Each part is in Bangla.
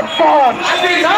have fun. I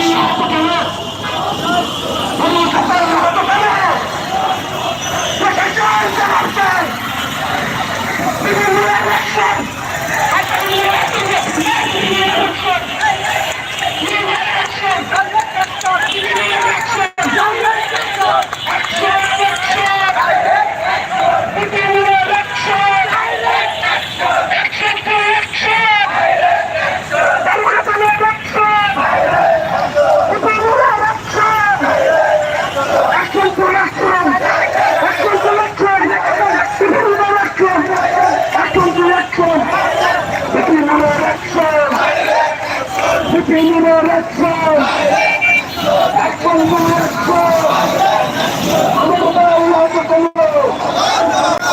Bring him on, let's go!